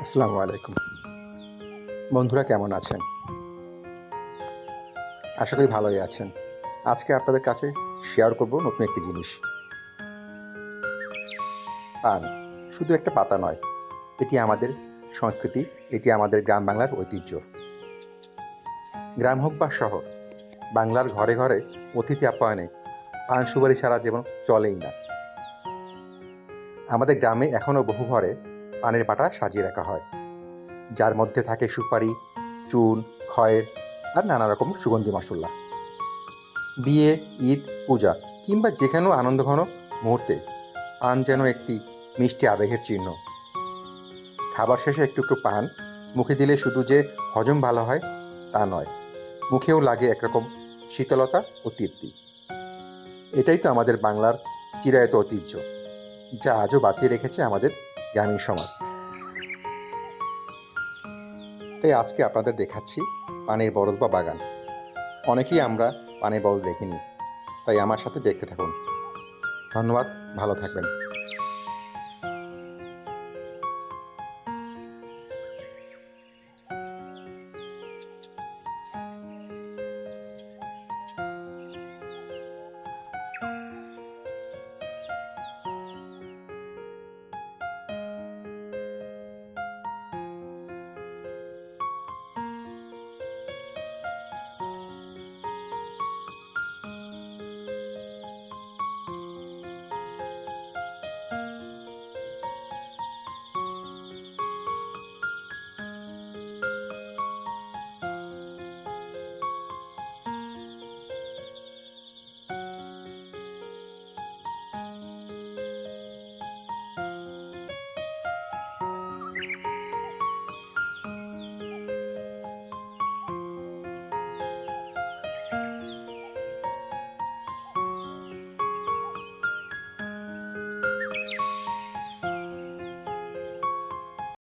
আসসালামু আলাইকুম। বন্ধুরা কেমন আছেন? আশা করি ভালোই আছেন। আজকে আপনাদের কাছে শেয়ার করব নতুন একটি জিনিস। পান শুধু একটা পাতা নয়, এটি আমাদের সংস্কৃতি, এটি আমাদের গ্রাম বাংলার ঐতিহ্য। গ্রাম হোক বা শহর, বাংলার ঘরে ঘরে অতিথি আপ্যায়নে পান সুপারি ছাড়া যেমন চলেই না। আমাদের গ্রামে এখনও বহু ঘরে পানের বাটা সাজিয়ে রাখা হয়। যার মধ্যে থাকে সুপারি, চুন, খয়ের আর নানা রকম সুগন্ধি মশলা। বিয়ে, ঈদ, পূজা কিংবা যেখানে আনন্দঘন মুহূর্তে পান যেন একটি মিষ্টি আবেগের চিহ্ন। খাবার শেষে একটু একটু পান, মুখে দিলে শুধু যে হজম ভালো হয় তা নয়, মুখেও লাগে একরকম শীতলতা ও তৃপ্তি। এটাই তো আমাদের বাংলার চিরায়ত ঐতিহ্য, যা আজও বাঁচিয়ে রেখেছে আমাদের গ্রামীণ সমাজ। তাই আজকে আপনাদের দেখাচ্ছি পানির বরজ বা বাগান। অনেকেই আমরা পানির বরজ দেখিনি, তাই আমার সাথে দেখতে থাকুন। ধন্যবাদ, ভালো থাকবেন।